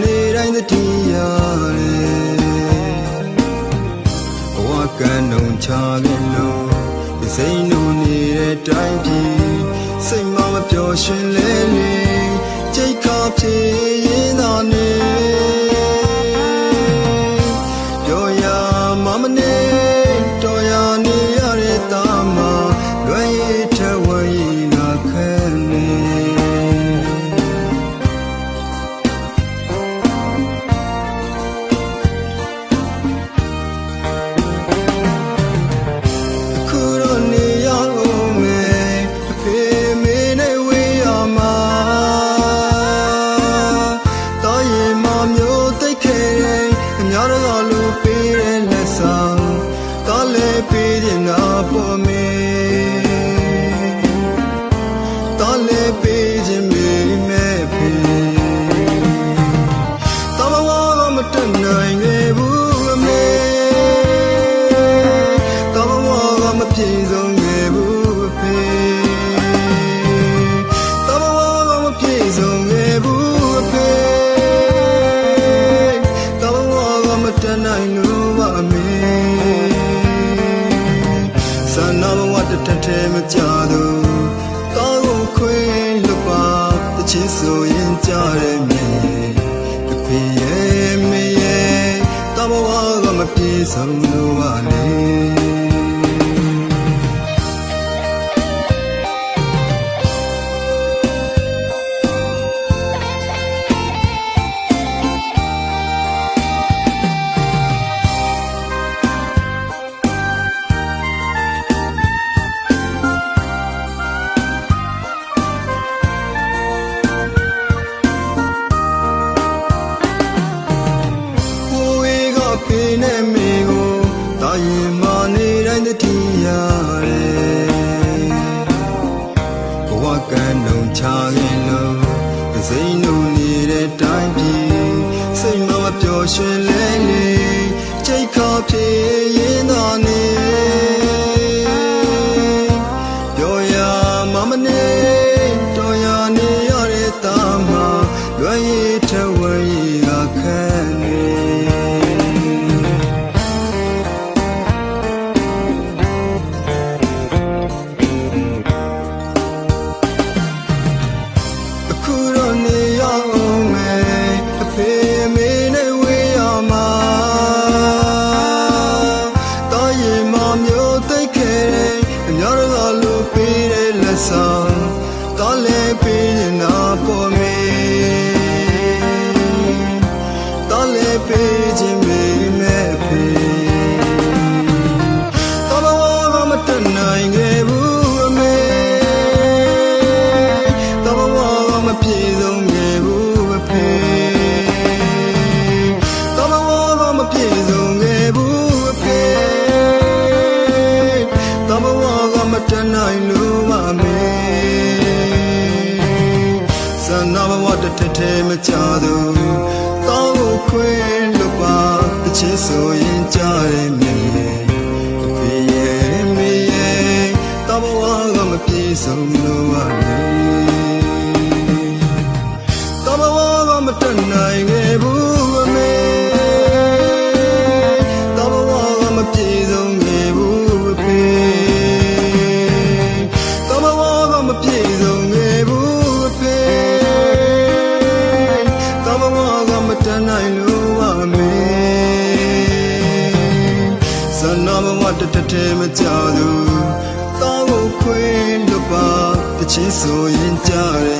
နေတိုင်းသတိရတယ်ဘဝကံလုံးချပြီလို့စိတ်နုံနေတဲ့တိုင်းပြည်စိတ်မမပျော်ရွှင်လဲလေကြိတ်ခါဖြစ် တတ်နိုင်လို့ပါအမေစနာဘဝတထထဲမကြတော့တောင်းကိုခွေးလွတ်ပါတချင်းဆိုရင်ကြားရမြင်အဖေရဲ့မေရဲ့တောင်းဝါကမပြေဆုံးလို့ပါလေ ပျော်ရွှင်လဲလေချိတ်ခါဖြေရင်သာနေ ဆောင်တားလဲပေးရင်နာပေါ်မေတားလဲပေးခြင်းမေမဲ့ဖေတော်တော်ကမတတ်နိုင်ခဲ့ဘူးအမေတော်တော်ကမပြေဆုံးခဲ့ဘူးအဖေတော်တော်ကမပြေဆုံးခဲ့ဘူးအဖေတော်တော်ကမတတ်နိုင်လို့ ထက်ထဲမကြတော့တောင်းကိုခွေးလို့ပါတချစ်ဆိုရင်ကြားရမြင်ရဲ့ဖေးရဲ့မေရဲ့တဘဝကမပြေဆုံးလို့ နာဘဝတတထဲမကြသူတောင်းကိုခွေးလွတ်ပါတချင်းဆိုရင်ကြားရ